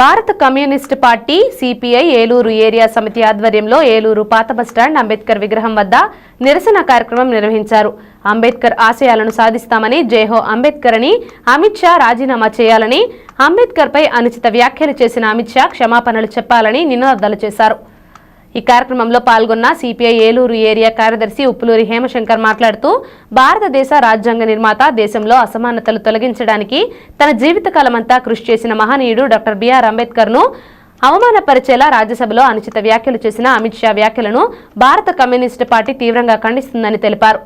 భారత communist party CPI Eluru area సమితి ఆధ్వర్యంలో ఏలూరు పాత బస్టాండ్ అంబేద్కర్ విగ్రహం వద్ద నిరసన కార్యక్రమం నిర్వహించారు. అంబేద్కర్ ఆశయాలను సాధిస్తామని జైహో అంబేద్కర్ అని అమిత్ షా రాజీనామా చేయాలని అంబేద్కర్పై అనుచిత వ్యాఖ్యలు చేసిన అమిత్ షా క్షమాపణలు చెప్పాలని నినాదాలు చేశారు. ఈ కార్యక్రమంలో పాల్గొన్న సిపిఐ ఏలూరు ఏరియా కార్యదర్శి ఉప్పులూరి హేమశంకర్ మాట్లాడుతూ భారతదేశ రాజ్యాంగ నిర్మాత దేశంలో అసమానతలు తొలగించడానికి తన జీవితకాలమంతా కృషి చేసిన మహనీయుడు డాక్టర్ బిఆర్ అంబేద్కర్ను అవమానపరిచేలా రాజ్యసభలో అనుచిత వ్యాఖ్యలు చేసిన అమిత్ షా వ్యాఖ్యలను భారత కమ్యూనిస్టు పార్టీ తీవ్రంగా ఖండిస్తుందని తెలిపారు.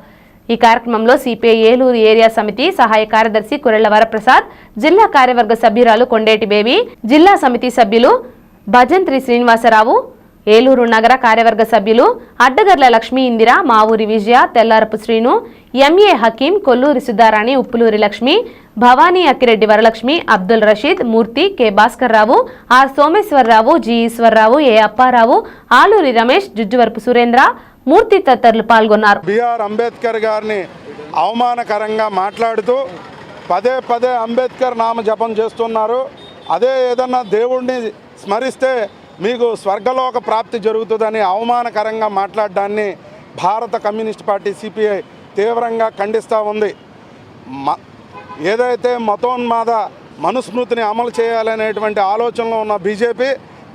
ఈ కార్యక్రమంలో సిపిఐ ఏలూరు ఏరియా సమితి సహాయ కార్యదర్శి కురెళ్ళ వరప్రసాద్ జిల్లా కార్యవర్గ సభ్యురాలు కొండేటి బేబీ జిల్లా సమితి సభ్యులు భజంత్రి శ్రీనివాసరావు ఏలూరు నగర కార్యవర్గ సభ్యులు Addagarla Lakshmi Indira Mavuri Vijaya Tellarapu Srinu M A Hakeem Kolluri Sudharani Uppuluri Lakshmi Bhavani Akkireddy Varalakshmi Abdul Rasheed Murthy K Bhaskar Rao R Someswararao G Eswararao A Apparao Aluri Ramesh Jujjuvarapu Surendra Murthy తదితరులు పాల్గొన్నారు. BR Ambedkar గారిని అవమానకరంగా మాట్లాడుతూ పదే పదే అంబేద్కర్ నామ జపం చేస్తున్నారు. అదే ఏదన్నా దేవుణ్ణి స్మరిస్తే మీకు స్వర్గలోక ప్రాప్తి జరుగుతుందని అవమానకరంగా మాట్లాడడాన్ని భారత కమ్యూనిస్ట్ పార్టీ సిపిఐ తీవ్రంగా ఖండిస్తూ ఉంది. మ ఏదైతే మతోన్మాద మనుస్మృతిని అమలు చేయాలనేటువంటి ఆలోచనలో ఉన్న బీజేపీ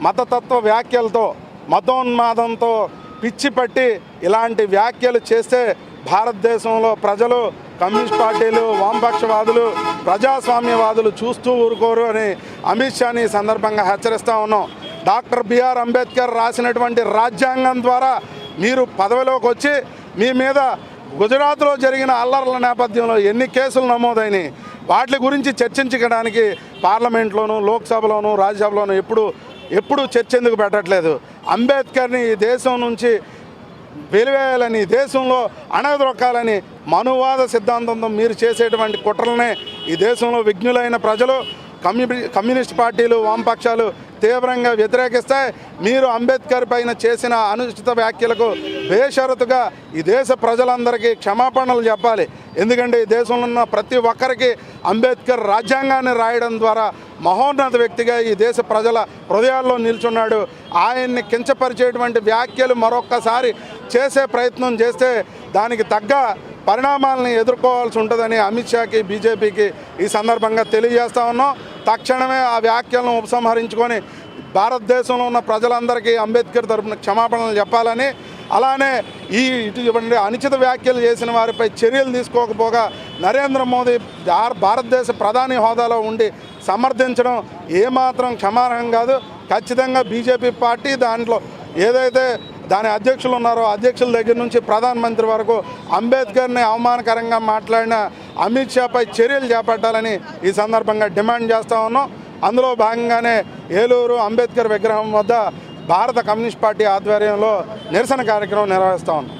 మతతత్వ వ్యాఖ్యలతో మతోన్మాదంతో పిచ్చి పట్టి ఇలాంటి వ్యాఖ్యలు చేస్తే భారతదేశంలో ప్రజలు కమ్యూనిస్ట్ పార్టీలు వామపక్షవాదులు ప్రజాస్వామ్యవాదులు చూస్తూ ఊరుకోరు అని అమిత్ షాని సందర్భంగా హెచ్చరిస్తూ ఉన్నాం. డాక్టర్ బిఆర్ అంబేద్కర్ రాసినటువంటి రాజ్యాంగం ద్వారా మీరు పదవిలోకి వచ్చి మీ మీద గుజరాత్లో జరిగిన అల్లర్ల నేపథ్యంలో ఎన్ని కేసులు నమోదైనాయి వాటి గురించి చర్చించడానికి పార్లమెంట్లోనూ లోక్సభలోనూ రాజ్యసభలోనూ ఎప్పుడు ఎప్పుడు చర్చ ఎందుకు పెట్టట్లేదు? అంబేద్కర్ని ఈ దేశం నుంచి వెలివేయాలని దేశంలో అణగదొక్కాలని మనువాద సిద్ధాంతంతో మీరు చేసేటువంటి కుట్రలనే ఈ దేశంలో విఘ్నులైన ప్రజలు కమ్యూనిస్ట్ పార్టీలు వామపక్షాలు తీవ్రంగా వ్యతిరేకిస్తాయి మీరు అంబేద్కర్ పైన చేసిన అనుచిత వ్యాఖ్యలకు బేషరతుగా ఈ దేశ ప్రజలందరికీ క్షమాపణలు చెప్పాలి. ఎందుకంటే ఈ దేశంలో ఉన్న ప్రతి ఒక్కరికి అంబేద్కర్ రాజ్యాంగాన్ని రాయడం ద్వారా మహోన్నత వ్యక్తిగా ఈ దేశ ప్రజల హృదయాల్లో నిల్చున్నాడు. ఆయన్ని కించపరిచేటువంటి వ్యాఖ్యలు మరొక్కసారి చేసే ప్రయత్నం చేస్తే దానికి తగ్గ పరిణామాలను ఎదుర్కోవాల్సి ఉంటుందని అమిత్ షాకి బీజేపీకి ఈ సందర్భంగా తెలియజేస్తా ఉన్నాం. తక్షణమే ఆ వ్యాఖ్యలను ఉపసంహరించుకొని భారతదేశంలో ఉన్న ప్రజలందరికీ అంబేద్కర్ తరపున క్షమాపణలు చెప్పాలని అలానే ఈ ఇటువంటి అనుచిత వ్యాఖ్యలు చేసిన వారిపై చర్యలు తీసుకోకపోగా నరేంద్ర మోదీ భారతదేశ ప్రధాని హోదాలో ఉండి సమర్థించడం ఏమాత్రం క్షమార్హం కాదు. ఖచ్చితంగా బీజేపీ పార్టీ దాంట్లో ఏదైతే దాని అధ్యక్షులు ఉన్నారో అధ్యక్షుల దగ్గర నుంచి ప్రధానమంత్రి వరకు అంబేద్కర్ని అవమానకరంగా మాట్లాడిన అమిత్ షాపై చర్యలు చేపట్టాలని ఈ సందర్భంగా డిమాండ్ చేస్తా ఉన్నాం. అందులో భాగంగానే ఏలూరు అంబేద్కర్ విగ్రహం వద్ద భారత కమ్యూనిస్ట్ పార్టీ ఆధ్వర్యంలో నిరసన కార్యక్రమం నిర్వహిస్తా ఉన్నాం.